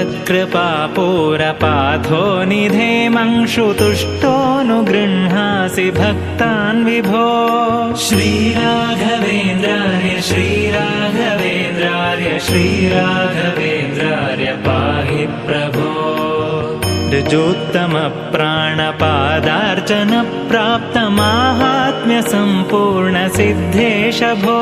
ऊर्जत्कृपापूरपाथो निधेमंशुतुष्टोऽनुगृह्णासि भक्तान् विभो। श्रीराघवेन्द्रार्य श्रीराघवेन्द्रार्य श्रीराघवेन्द्रार्य पाहि प्रभो ऋजोत्तमप्राणपादार्चनप्राप्तमाहात्म्यसम्पूर्णसिद्धेश भो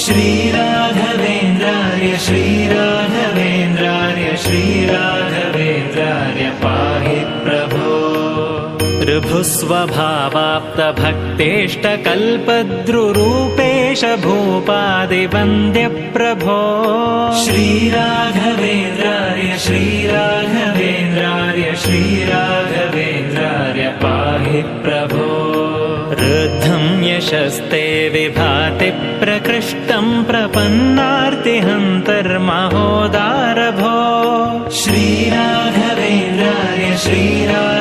श्रीराघवेन्द्रार्य श्रीराघवेन्द्रार्य श्रीराघवेन्द्रार्य पाहि प्रभो। ऋभुस्वभावाप्तभक्तेष्टकल्पद्रुरूपेश भूपादिवन्द्यप्रभो श्रीराघवेन्द्रार्य श्रीराघवेन्द्रार्य श्रीराघवेन्द्रार्य पाहि प्रभो यशस्ते विभाति प्रकृष्टं प्रपन्नार्तिहन्तर्महोदारभो। श्रीराघवेन्द्रार्य श्रीराघवेन्द्रार्य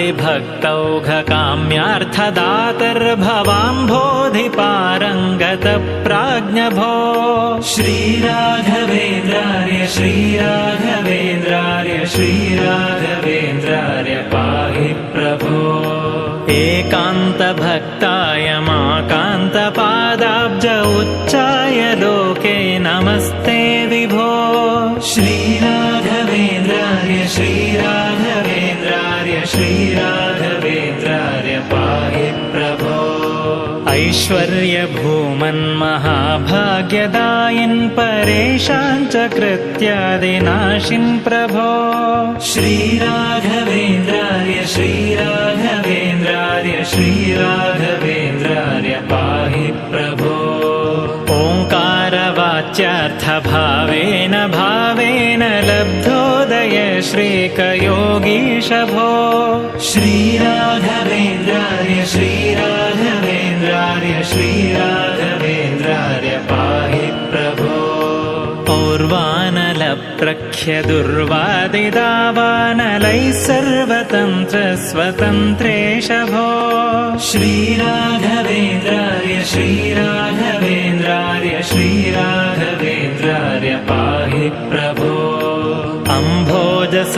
तृप्तातिभक्तौघकाम्यार्थदातर्भवाम्भोधिपारङ्गतप्राज्ञभो श्रीराघवेन्द्रार्य श्रीराघवेन्द्रार्य श्रीराघवेन्द्रार्य पाहि प्रभो। एकान्तभक्ताय माकान्तपादाब्ज उच्चाय लोके नमस्ते विभो। श्रीराघवेन्द्रार्य श्रीराघवेन्द्रार्य श्रीराघवेन्द्रार्य पाहि प्रभो। ऐश्वर्यभूमन्महाभाग्यदायिन् परेशान् च कृत्यादिनाशिन् प्रभो। श्रीराघवेन्द्रार्य श्रीराघवेन्द्रार्य श्रीराघवेन्द्रार्य पाहि प्रभो। ओङ्कारवाच्यार्थभावेन भावेन लब्धोदय श्रीकयोगीश भो श्रीराघवेन्द्रार्य श्रीराघवेन्द्रार्य श्रीराघवेन्द्रार्य पाहि प्रभो। पौर्वानलप्रख्यदुर्वादिदावानलैः सर्वतन्त्रस्वतन्त्रेश भो श्रीराघवेन्द्रार्य श्रीराघवेन्द्रार्य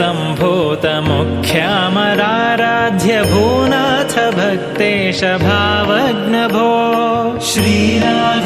अम्भोजसम्भूतमुख्यामराराध्य भूनाथ भक्तेश भावग्नभो श्रीराघ